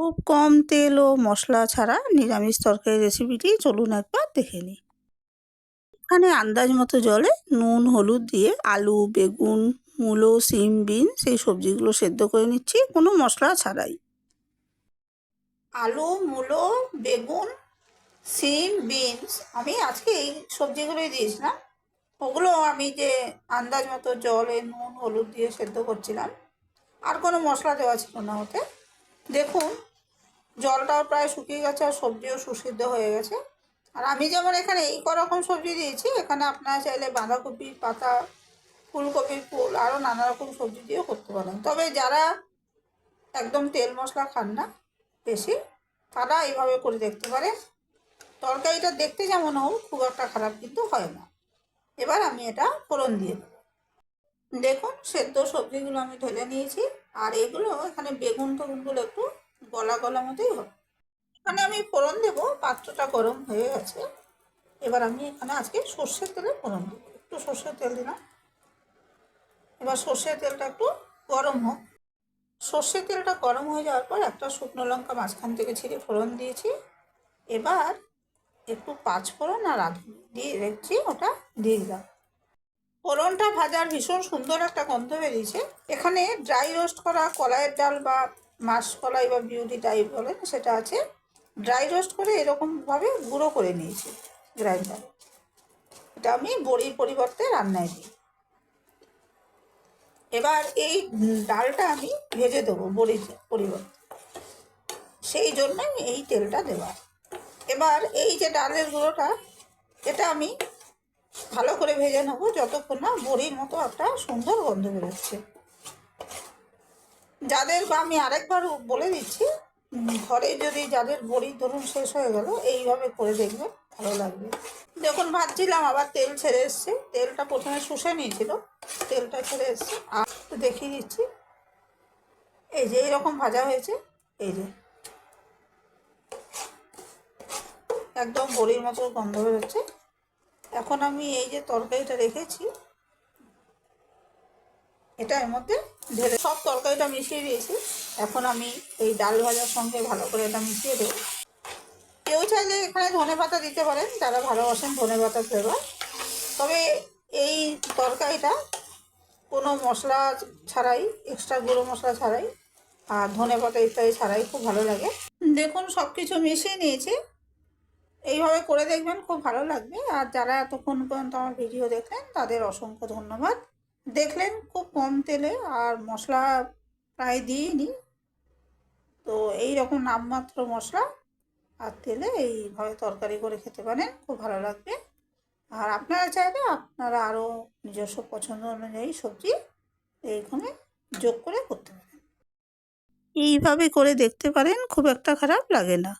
খুব কম তেল ও মশলা ছাড়া নিরামিষ তরকারি রেসিপিটি চলুন একবার দেখে নিই। এখানে আন্দাজ মতো জলে নুন, হলুদ দিয়ে আলু, বেগুন, মূলো, সিম, বিন সেই সবজিগুলো সেদ্ধ করে নিচ্ছি, কোনো মশলা ছাড়াই। আলু, মূলো, বেগুন, সিম, বিনস আমি আজকে এই সবজিগুলোই দিয়েছিলাম। ওগুলো আমি যে আন্দাজ মতো জলে নুন, হলুদ দিয়ে সেদ্ধ করছিলাম, আর কোনো মশলা দেওয়া ছিল না ওতে। দেখুন জলটাও প্রায় শুকিয়ে গেছে আর সবজিও সুসিদ্ধ হয়ে গেছে। আর আমি যেমন এখানে এই রকম সবজি দিয়েছি, এখানে আপনারা চাইলে বাঁধাকপি, পাতা ফুলকপির ফুল আরও নানা রকম সবজি দিয়েও করতে পারেন। তবে যারা একদম তেল মশলা খান না বেশি, তারা এইভাবে করে দেখতে পারে। তরকারিটা দেখতে যেমন হোক, খুব একটা খারাপ কিন্তু হয় না। এবার আমি এটা ফোড়ন দিয়ে দেবো। দেখুন, সেদ্ধ সবজিগুলো আমি ঢেলে নিয়েছি। আর এগুলো এখানে বেগুন টেগুনগুলো একটু গলা গলা মতোই হবে। এখানে আমি ফোড়ন দেবো, পাত্রটা গরম হয়ে গেছে। এবার আমি এখানে আজকে সর্ষের তেলে ফোড়ন দেবো। একটু সর্ষের তেল দিলাম। এবার সর্ষের তেলটা একটু গরম হোক। সর্ষের তেলটা গরম হয়ে যাওয়ার পর একটা শুকনো লঙ্কা মাঝখান থেকে ছিঁড়ে ফোড়ন দিয়েছি। এবার একটু পাঁচ ফোড়ন আর আধ দিয়ে দেখছি ওটা দিয়ে দিলাম। ফোড়নটা ভাজার ভীষণ সুন্দর একটা গন্ধ বেরিয়েছে। এখানে ড্রাই রোস্ট করা কলাইয়ের ডাল বা মাস কলাই বা বিউটি টাইপ বলেন সেটা আছে। ড্রাই রোস্ট করে এরকমভাবে গুঁড়ো করে নিয়েছি গ্রাইন্ডার এটা আমি বড়ির পরিবর্তে রান্নায় দিই। এবার এই ডালটা আমি ভেজে দেবো বড়ির পরিবর্তে। সেই জন্যই এই তেলটা দেওয়া এবার এই যে ডালের গুঁড়োটা, এটা আমি ভালো করে ভেজে নেব, যতক্ষণ না বড়ির মতো একটা সুন্দর গন্ধ বেরোচ্ছে। যাদের আমি আরেকবার বলে দিচ্ছি, ঘরে যদি যাদের বড়ি ধরুন শেষ হয়ে গেল, এইভাবে করে দেখবে, ভালো লাগবে। যখন ভাজছিলাম, আবার তেল ছেড়ে এসছে। তেলটা প্রথমে শুষে নিয়েছিল, তেলটা ছেড়ে এসছে। আর দেখিয়ে দিচ্ছি। এই যে এইরকম ভাজা হয়েছে, এই যে। একদম বড়ির মতো গন্ধ বেরোচ্ছে। এখন আমি এই যে তরকারিটা রেখেছি এটা এর মধ্যে ঢেলে সব তরকারিটা মিশিয়ে দিয়েছি। এখন আমি এই ডাল ভাজার সঙ্গে ভালো করে এটা মিশিয়ে দেবো। কেউ চাইলে এখানে ধনে পাতা দিতে পারেন, যারা ভালোবাসেন ধনে পাতা ফ্লেভার। তবে এই তরকারিটা কোনো মশলা ছাড়াই, এক্সট্রা গুঁড়ো মশলা ছাড়াই আর ধনে পাতা ইত্যাদি ছাড়াই খুব ভালো লাগে। দেখুন সব কিছু মিশিয়ে নিয়েছি। এইভাবে করে দেখবেন, খুব ভালো লাগবে। আর যারা এতক্ষণ পর্যন্ত আমার ভিডিও দেখলেন, তাদের অসংখ্য ধন্যবাদ। দেখলেন খুব কম তেলে আর মশলা প্রায় দিইনি। তো এই রকম নামমাত্র মশলা আর তেলে এইভাবে তরকারি করে খেতে পারেন, খুব ভালো লাগবে। আর আপনারা চাইলে আপনারা আরও নিজস্ব পছন্দ অনুযায়ী সবজি এইখানে যোগ করে করতে পারেন। এইভাবে করে দেখতে পারেন, খুব একটা খারাপ লাগে না।